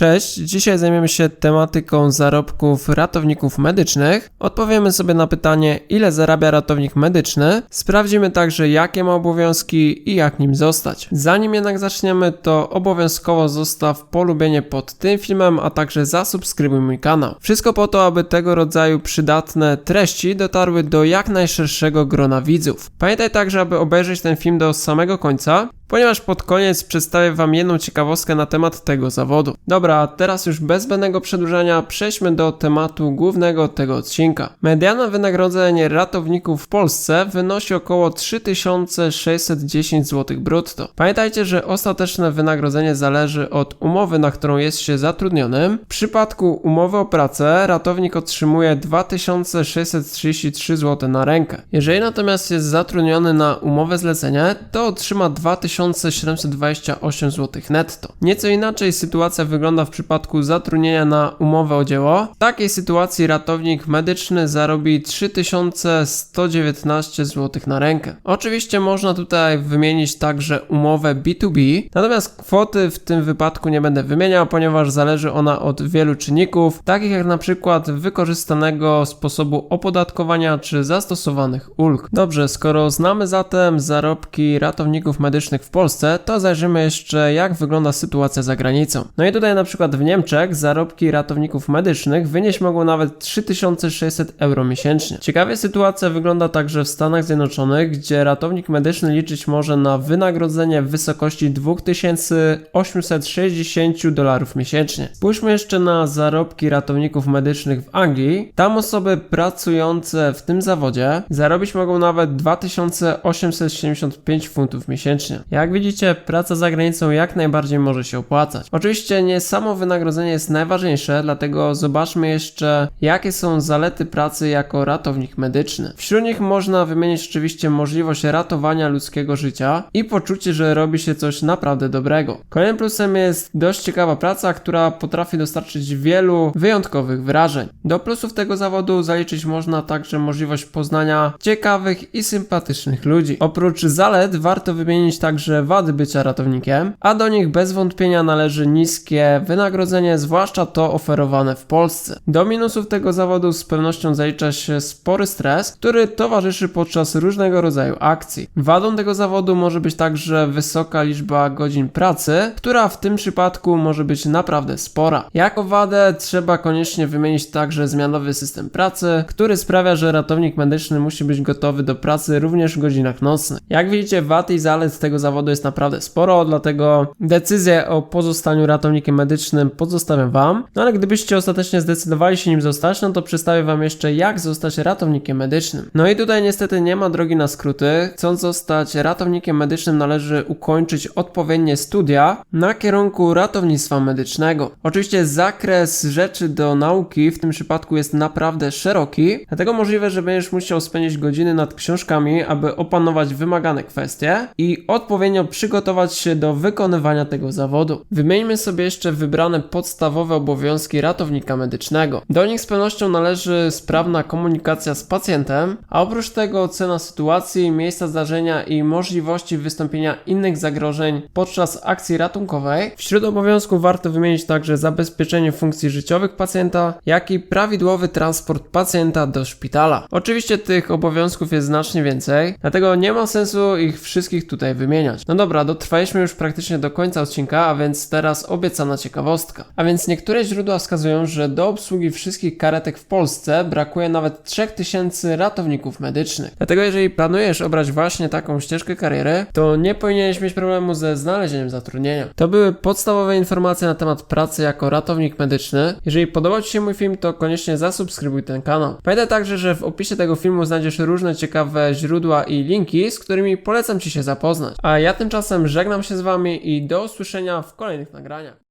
Cześć, dzisiaj zajmiemy się tematyką zarobków ratowników medycznych. Odpowiemy sobie na pytanie, ile zarabia ratownik medyczny. Sprawdzimy także, jakie ma obowiązki i jak nim zostać. Zanim jednak zaczniemy, to obowiązkowo zostaw polubienie pod tym filmem, a także zasubskrybuj mój kanał. Wszystko po to, aby tego rodzaju przydatne treści dotarły do jak najszerszego grona widzów. Pamiętaj także, aby obejrzeć ten film do samego końca, ponieważ pod koniec przedstawię Wam jedną ciekawostkę na temat tego zawodu. Dobra, teraz już bez zbędnego przedłużania przejdźmy do tematu głównego tego odcinka. Mediana wynagrodzenie ratowników w Polsce wynosi około 3610 zł brutto. Pamiętajcie, że ostateczne wynagrodzenie zależy od umowy, na którą jest się zatrudnionym. W przypadku umowy o pracę ratownik otrzymuje 2633 zł na rękę. Jeżeli natomiast jest zatrudniony na umowę zlecenie, to otrzyma 2000 2728 zł netto. Nieco inaczej sytuacja wygląda w przypadku zatrudnienia na umowę o dzieło. W takiej sytuacji ratownik medyczny zarobi 3119 zł na rękę. Oczywiście można tutaj wymienić także umowę B2B, natomiast kwoty w tym wypadku nie będę wymieniał, ponieważ zależy ona od wielu czynników, takich jak na przykład wykorzystanego sposobu opodatkowania czy zastosowanych ulg. Dobrze, skoro znamy zatem zarobki ratowników medycznych w Polsce, to zajrzymy jeszcze jak wygląda sytuacja za granicą. No i tutaj na przykład w Niemczech zarobki ratowników medycznych wynieść mogą nawet 3600 euro miesięcznie. Ciekawie sytuacja wygląda także w Stanach Zjednoczonych, gdzie ratownik medyczny liczyć może na wynagrodzenie w wysokości 2860 dolarów miesięcznie. Spójrzmy jeszcze na zarobki ratowników medycznych w Anglii. Tam osoby pracujące w tym zawodzie zarobić mogą nawet 2875 funtów miesięcznie. Jak widzicie, praca za granicą jak najbardziej może się opłacać. Oczywiście nie samo wynagrodzenie jest najważniejsze, dlatego zobaczmy jeszcze, jakie są zalety pracy jako ratownik medyczny. Wśród nich można wymienić oczywiście możliwość ratowania ludzkiego życia i poczucie, że robi się coś naprawdę dobrego. Kolejnym plusem jest dość ciekawa praca, która potrafi dostarczyć wielu wyjątkowych wrażeń. Do plusów tego zawodu zaliczyć można także możliwość poznania ciekawych i sympatycznych ludzi. Oprócz zalet warto wymienić także wady bycia ratownikiem, a do nich bez wątpienia należy niskie wynagrodzenie, zwłaszcza to oferowane w Polsce. Do minusów tego zawodu z pewnością zalicza się spory stres, który towarzyszy podczas różnego rodzaju akcji. Wadą tego zawodu może być także wysoka liczba godzin pracy, która w tym przypadku może być naprawdę spora. Jako wadę trzeba koniecznie wymienić także zmianowy system pracy, który sprawia, że ratownik medyczny musi być gotowy do pracy również w godzinach nocnych. Jak widzicie, wad i zalet tego zawodu jest naprawdę sporo, dlatego decyzję o pozostaniu ratownikiem medycznym pozostawiam Wam. No ale gdybyście ostatecznie zdecydowali się nim zostać, no to przedstawię Wam jeszcze jak zostać ratownikiem medycznym. No i tutaj niestety nie ma drogi na skróty. Chcąc zostać ratownikiem medycznym należy ukończyć odpowiednie studia na kierunku ratownictwa medycznego. Oczywiście zakres rzeczy do nauki w tym przypadku jest naprawdę szeroki, dlatego możliwe, że będziesz musiał spędzić godziny nad książkami, aby opanować wymagane kwestie i odpowiednio przygotować się do wykonywania tego zawodu. Wymieńmy sobie jeszcze wybrane podstawowe obowiązki ratownika medycznego. Do nich z pewnością należy sprawna komunikacja z pacjentem, a oprócz tego ocena sytuacji, miejsca zdarzenia i możliwości wystąpienia innych zagrożeń podczas akcji ratunkowej. Wśród obowiązków warto wymienić także zabezpieczenie funkcji życiowych pacjenta, jak i prawidłowy transport pacjenta do szpitala. Oczywiście tych obowiązków jest znacznie więcej, dlatego nie ma sensu ich wszystkich tutaj wymieniać. No dobra, dotrwaliśmy już praktycznie do końca odcinka, a więc teraz obiecana ciekawostka. A więc niektóre źródła wskazują, że do obsługi wszystkich karetek w Polsce brakuje nawet 3000 ratowników medycznych. Dlatego jeżeli planujesz obrać właśnie taką ścieżkę kariery, to nie powinieneś mieć problemu ze znalezieniem zatrudnienia. To były podstawowe informacje na temat pracy jako ratownik medyczny. Jeżeli podobał Ci się mój film, to koniecznie zasubskrybuj ten kanał. Pamiętaj także, że w opisie tego filmu znajdziesz różne ciekawe źródła i linki, z którymi polecam Ci się zapoznać. A ja tymczasem żegnam się z Wami i do usłyszenia w kolejnych nagraniach.